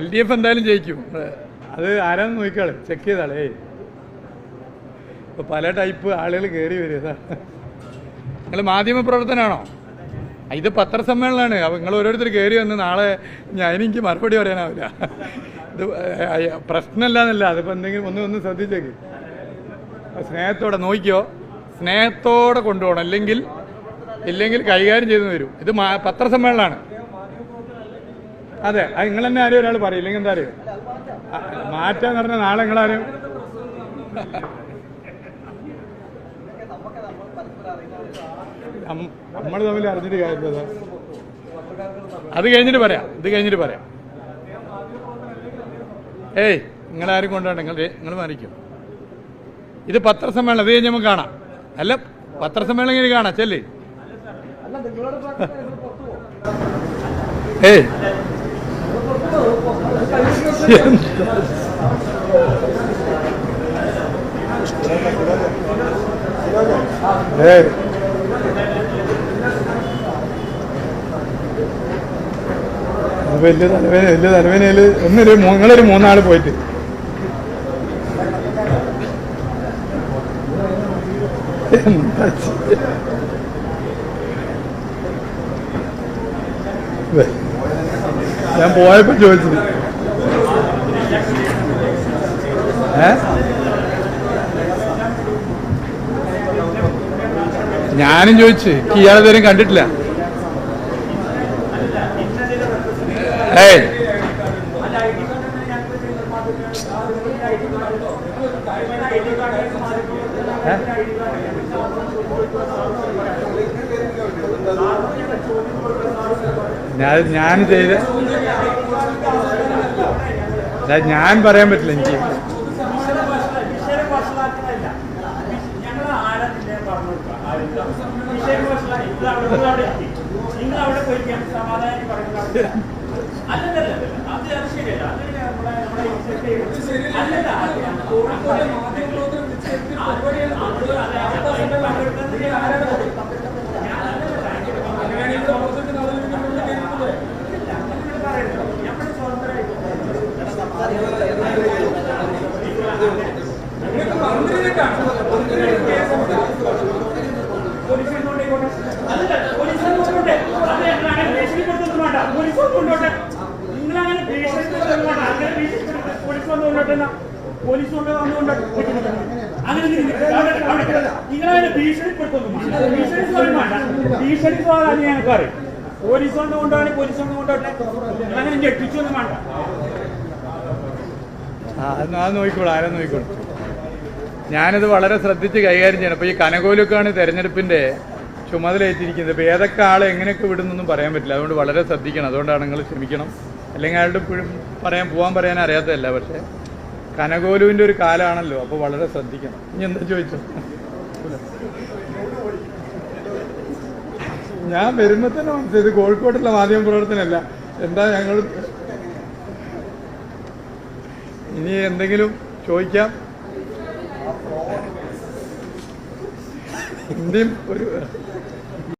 L D F എന്തായാലും ജയിക്കും. അത്. ആരാന്ന് നോക്കിയാൾ ചെക്ക് ചെയ്താളേ. ഇപ്പൊ പല ടൈപ്പ് ആളുകൾ കയറി വരും. നിങ്ങൾ മാധ്യമ പ്രവർത്തനമാണോ ഇത് പത്രസമ്മേളനമാണ്. അപ്പോൾ നിങ്ങൾ ഓരോരുത്തർ കയറി വന്ന് നാളെ ഞാൻ എനിക്ക് മറുപടി പറയാനാവില്ല. ഇത് പ്രശ്നമല്ല എന്നല്ല അതിപ്പോൾ എന്തെങ്കിലും ഒന്ന് ഒന്ന് ശ്രദ്ധിച്ചേക്ക്. സ്നേഹത്തോടെ നോക്കിയോ? സ്നേഹത്തോടെ കൊണ്ടുപോകണം. അല്ലെങ്കിൽ ഇല്ലെങ്കിൽ കൈകാര്യം ചെയ്തു വരും ഇത് പത്രസമ്മേളനമാണ്. അതെ അത് നിങ്ങൾ തന്നെ ആരും ഒരാൾ പറയും ഇല്ലെങ്കിൽ എന്താ അറിയോ? മാറ്റാന്ന് പറഞ്ഞ നാളെ നിങ്ങളാരും നമ്മൾ തമ്മിൽ അറിഞ്ഞിട്ട് കാര്യം അത്. കഴിഞ്ഞിട്ട് പറയാം ഇത് കഴിഞ്ഞിട്ട് പറയാം. ഏയ് നിങ്ങളാരും കൊണ്ടുപോകണ്ട നിങ്ങൾ നിങ്ങൾ മാറിക്കും. ഇത് പത്രസമ്മേളനം അത് കഴിഞ്ഞ് നമുക്ക് കാണാം. അല്ല പത്രസമ്മേളനം കഴിഞ്ഞ് കാണാം ചെല്ലേ. ഏയ്. ഏയ് Hey. ഒന്നൊരു നിങ്ങളൊരു പോയിട്ട്. ഞാൻ പോയപ്പോ ചോദിച്ചത് ഞാനും ചോദിച്ചു എനിക്ക് ഇയാളെ ഇതുവരെ കണ്ടിട്ടില്ല. ഏയ്? ഞാൻ ഞാൻ ചെയ്ത് ഞാൻ പറയാൻ പറ്റില്ല എനിക്ക് ഞങ്ങൾ ആരാ പിന്നെ പറഞ്ഞു കൊടുക്കുക ആരും വിഷയം മനസ്സിലായി ഇത് അവിടെ നിന്ന് അവിടെ എത്തി നിങ്ങൾ അവിടെ പോയിട്ട് ഞാൻ സമാധാനം പറയുന്നത് അല്ലല്ല അത് അത് ശരിയല്ല അത് നമ്മളെ നമ്മളെ ഇൻസെക്ട് ചെയ്യും അല്ലല്ല അത് കോഴിക്കോട് അതുവഴി അത് അതെ അതിൽ പങ്കെടുക്കുന്നത് ആരാണ് ഞാൻ അല്ലല്ല നമ്മൾ സ്വതന്ത്രമായിട്ട് പോലീസ് കൊണ്ടോട്ടെ അതല്ല പോലീസ് കൊണ്ടോട്ടെ അത് ഞങ്ങൾ അങ്ങനെ ഭീഷണിപ്പെടുത്തൊന്നും വേണ്ട പോലീസ് കൊണ്ടോട്ടെ നിങ്ങൾ അങ്ങനെ ഭീഷണിപ്പെടുത്തൊന്നും വേണ്ട അങ്ങനെ ഭീഷണിപ്പെടുത്ത പോലീസ് വന്ന് കൊണ്ടോട്ടെ എന്നാ പോലീസ് കൊണ്ട് വന്ന് കൊണ്ടോട്ടെ അങ്ങനെ നിങ്ങൾ അങ്ങനെ ഭീഷണി ഭീഷണി പോലീസ് പോലീസ് അങ്ങനെ വേണ്ട നോക്കിക്കോളൂ ആരാ നോക്കിക്കോളൂ? ഞാനിത് വളരെ ശ്രദ്ധിച്ച് കൈകാര്യം ചെയ്യണം. അപ്പോൾ ഈ കനകോലുക്കാണ് തെരഞ്ഞെടുപ്പിന്റെ ചുമതലയേറ്റിരിക്കുന്നത്. ഇപ്പോൾ ഏതൊക്കെ ആളെ എങ്ങനെയൊക്കെ വിടുന്നൊന്നും പറയാൻ പറ്റില്ല. അതുകൊണ്ട് വളരെ ശ്രദ്ധിക്കണം. അതുകൊണ്ടാണ് നിങ്ങൾ ക്ഷമിക്കണം. അല്ലെങ്കിൽ അയാളുടെ പറയാൻ പോകാൻ പറയാൻ അറിയാത്തതല്ല. പക്ഷേ കനകോലുവിന്റെ ഒരു കാലാണല്ലോ. അപ്പോൾ വളരെ ശ്രദ്ധിക്കണം. ഇനി എന്താ ചോദിച്ചു ഞാൻ വരുമ്പോൾ തന്നെ മനസ്സിലായി. ഇത് കോഴിക്കോട്ടുള്ള മാധ്യമ പ്രവർത്തനമല്ല. എന്താ ഞങ്ങൾ? ഇനി എന്തെങ്കിലും ചോദിക്കാം. ഇന്ത്യയും ഒരു